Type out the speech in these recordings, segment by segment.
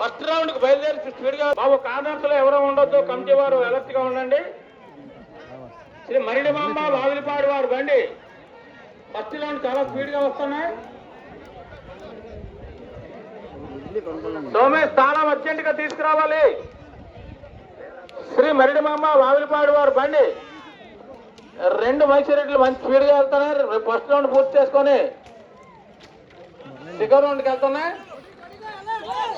రౌండ్కి బయలుదేరి స్పీడ్గా బాబు కార్నర్స్లో ఎవరో ఉండొద్దు కమిటీ వారు అలర్ట్గా ఉండండి. శ్రీ మరిడి మామ వావిలిపాడు వారు బండి ఫస్ట్ రౌండ్ చాలా స్పీడ్గా వస్తున్నాయి సోమేష్ తాళం అర్జెంట్గా తీసుకురావాలి. శ్రీ మరిడి మామ వావిలిపాడు వారు బండి రెండు మైసూరెడ్లు మంచి స్పీడ్గా వెళ్తున్నాయి. ఫస్ట్ రౌండ్ పూర్తి చేసుకొని సెకండ్ రౌండ్కి వెళ్తున్నాయి.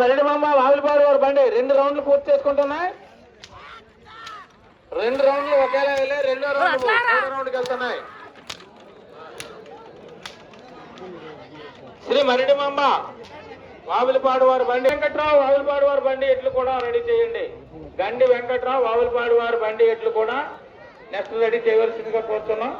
మరిడి మామ వావిలిపాడు వారు బండి. రెండు రౌండ్లు పూర్తి చేసుకుంటున్నాయి రెండు రౌండ్లు ఒకేలా వెళ్ళి రెండో రౌండ్ మూడో రౌండ్కి వెళ్తున్నాయి. శ్రీ మరిడి మామ వావిలిపాడు వారి బండి. వెంకట్రావు వావిలిపాడు వారి బండి ఎట్లు కూడా రెడీ చేయండి. గండి వెంకట్రావు వావిలిపాడు వారి బండి ఎట్లు కూడా నెక్స్ట్ రెడీ చేయవలసిందిగా కోరుతున్నాం.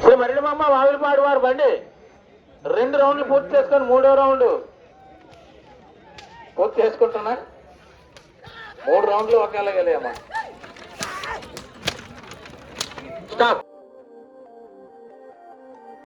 శ్రీ మరిడి వావిలిపాడు వారు బండి రెండు రౌండ్లు పూర్తి చేసుకొని మూడో రౌండ్ పూర్తి చేసుకుంటున్నా. మూడు రౌండ్లు ఒకేలా వెళ్ళామా స్టాప్